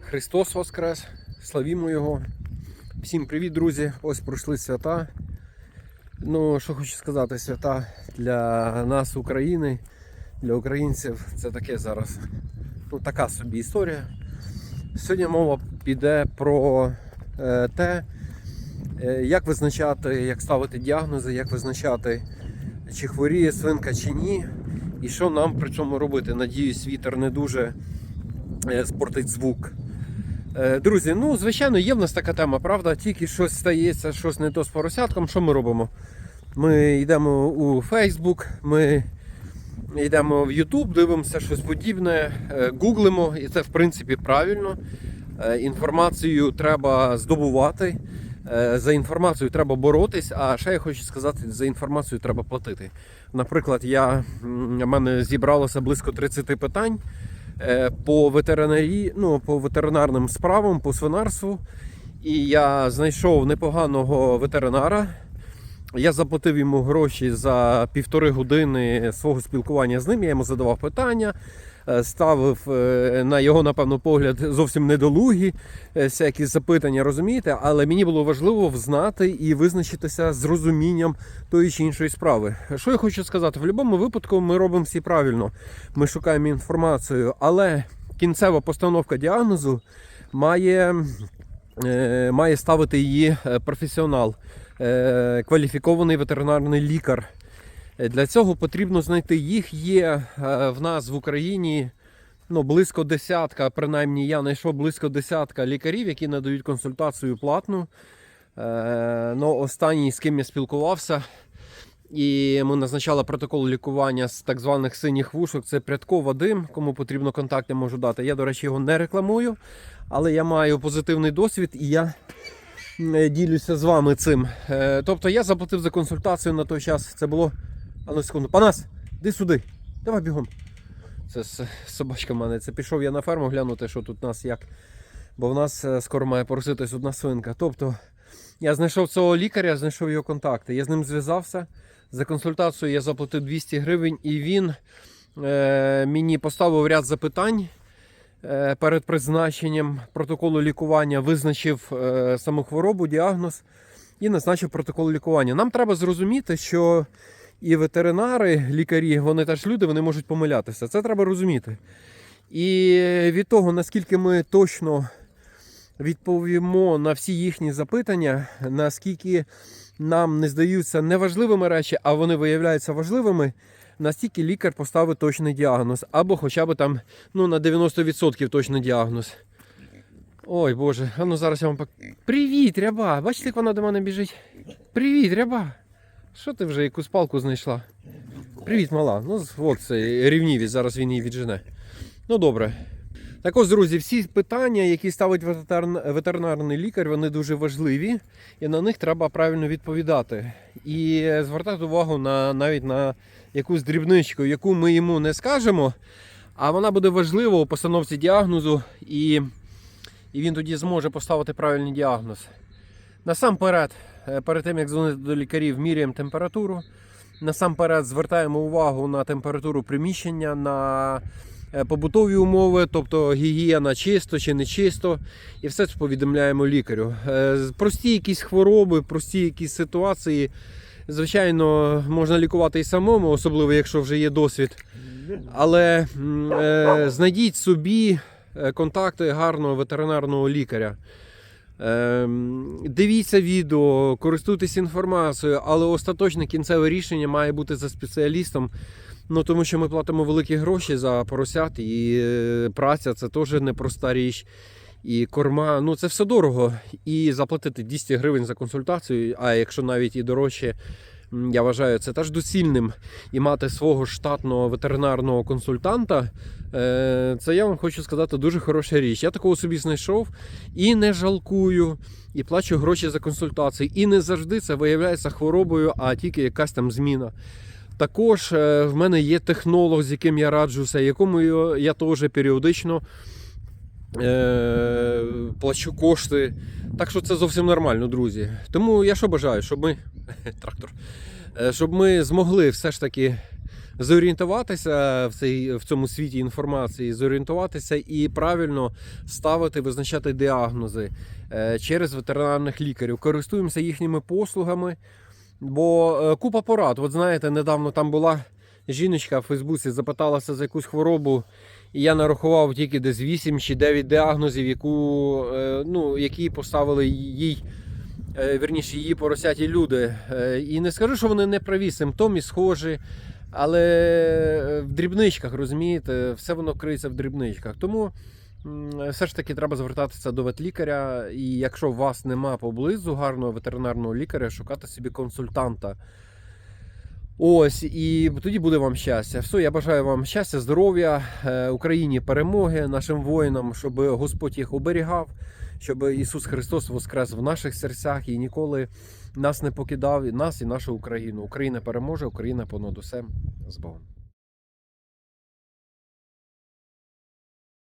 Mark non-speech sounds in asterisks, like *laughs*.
Христос Воскрес! Славімо Його! Всім привіт, друзі! Ось пройшли свята. Ну, що хочу сказати, свята для нас, України, для українців, це таке зараз. Ну, така собі історія. Сьогодні мова піде про е, те, е, як визначати, як ставити діагнози, як визначати, чи хворіє свинка чи ні, і що нам при цьому робити. Надіюсь, вітер не дуже е, спортить звук. Е, Друзі, ну звичайно, є в нас така тема, правда? Тільки щось стається, щось не то з поросятком. Що ми робимо? Ми йдемо у Facebook, ми йдемо в YouTube, дивимося щось подібне, е, гуглимо, і це в принципі правильно. Інформацію треба здобувати. Е, За інформацію треба боротись, а ще я хочу сказати, за інформацію треба платити. Наприклад, я, в мене зібралося близько 30 питань е, по ветеринарії, ну, по ветеринарним справам, по свинарству. І я знайшов непоганого ветеринара. Я заплатив йому гроші за півтори години свого спілкування з ним. Я йому задавав питання, ставив е, на його, напевно, погляд зовсім недолугі е, всякі запитання, розумієте? Але мені було важливо взнати і визначитися з розумінням тої чи іншої справи. Що я хочу сказати? В будь-якому випадку ми робимо всі правильно. Ми шукаємо інформацію, але кінцева постановка діагнозу має, е, має ставити її е, професіонал, е, кваліфікований ветеринарний лікар. Е, Для цього потрібно знайти їх. Є е, в нас в Україні ну, близько десятка, принаймні я знайшов близько десятка лікарів, які надають консультацію платну. Е, ну, останній, з ким я спілкувався, і ми назначали протокол лікування з так званих синіх вушок. Це Прядко Вадим. Кому потрібно контакти, можу дати. Я, до речі, його не рекламую, але я маю позитивний досвід і я ділюся з вами цим. Тобто я заплатив за консультацію на той час. Це було. А ну секунду. Панас, іди сюди. Давай бігом. Це собачка в мене. Це пішов я на ферму глянути, що тут у нас як. Бо в нас е, скоро має пороситись одна свинка. Тобто я знайшов цього лікаря, знайшов його контакти. Я з ним зв'язався. За консультацію я заплатив 200 гривень, і він е, мені поставив ряд запитань е, перед призначенням протоколу лікування, визначив е, саму хворобу, діагноз і назначив протокол лікування. Нам треба зрозуміти, що і ветеринари, лікарі, вони теж люди, вони можуть помилятися. Це треба розуміти. І від того, наскільки ми точно відповімо на всі їхні запитання, наскільки нам не здаються неважливими речі, а вони виявляються важливими, настільки лікар поставить точний діагноз, або хоча б там ну, на 90% точний діагноз. Ой Боже, а ну зараз я вам пок... Привіт, ряба! Бачите, як вона до мене біжить? Привіт, ряба! Що ти вже якусь палку знайшла? Привіт, мала. Ну, от це рівнівість, зараз він її віджене. Ну добре. Так ось, друзі, всі питання, які ставить ветерин- ветеринарний лікар, вони дуже важливі, і на них треба правильно відповідати. І звертати увагу на навіть на якусь дрібничку, яку ми йому не скажемо, а вона буде важлива у постановці діагнозу, і, і він тоді зможе поставити правильний діагноз. Насамперед, перед тим як дзвонити до лікарів, міряємо температуру. Насамперед звертаємо увагу на температуру приміщення, на е, побутові умови, тобто гігієна чисто чи не чисто, і все це повідомляємо лікарю. Е, Прості якісь хвороби, прості якісь ситуації, звичайно, можна лікувати і самому, особливо якщо вже є досвід. Але е, знайдіть собі е, контакти гарного ветеринарного лікаря. Ем, Дивіться відео, користуйтесь інформацією, але остаточне кінцеве рішення має бути за спеціалістом. Ну тому що ми платимо великі гроші за поросят, і е, праця це теж непроста річ. І корма, ну це все дорого. І заплатити 200 гривень за консультацію, а якщо навіть і дорожче, я вважаю це теж доцільним. І мати свого штатного ветеринарного консультанта, е, це я вам хочу сказати дуже хороша річ. Я такого собі знайшов і не жалкую, і плачу гроші за консультації. І не завжди це виявляється хворобою, а тільки якась там зміна. Також е, в мене є технолог, з яким я раджуся, якому я- теж періодично е, плачу кошти. Так що це зовсім нормально, друзі. Тому я що бажаю, щоб ми. *laughs* Трактор. Е, Щоб ми змогли все ж таки зорієнтуватися в, цей, в цьому світі інформації, зорієнтуватися і правильно ставити, визначати діагнози е, через ветеринарних лікарів. Користуємося їхніми послугами, бо купа порад. От знаєте, недавно там була жіночка в Фейсбуці, запиталася за якусь хворобу. І я нарахував тільки десь 8 чи 9 діагнозів, яку, е, ну, які поставили їй, е, вірніше, її поросяті люди. Е, І не скажу, що вони не праві, симптоми схожі, але в дрібничках, розумієте, все воно криється в дрібничках. Тому все ж таки треба звертатися до ветлікаря. І якщо у вас нема поблизу гарного ветеринарного лікаря, шукати собі консультанта. Ось, і тоді буде вам щастя. Все, я бажаю вам щастя, здоров'я, е, Україні перемоги, нашим воїнам, щоб Господь їх оберігав, щоб Ісус Христос воскрес в наших серцях і ніколи нас не покидав, і нас і нашу Україну. Україна переможе, Україна понад усе з Богом.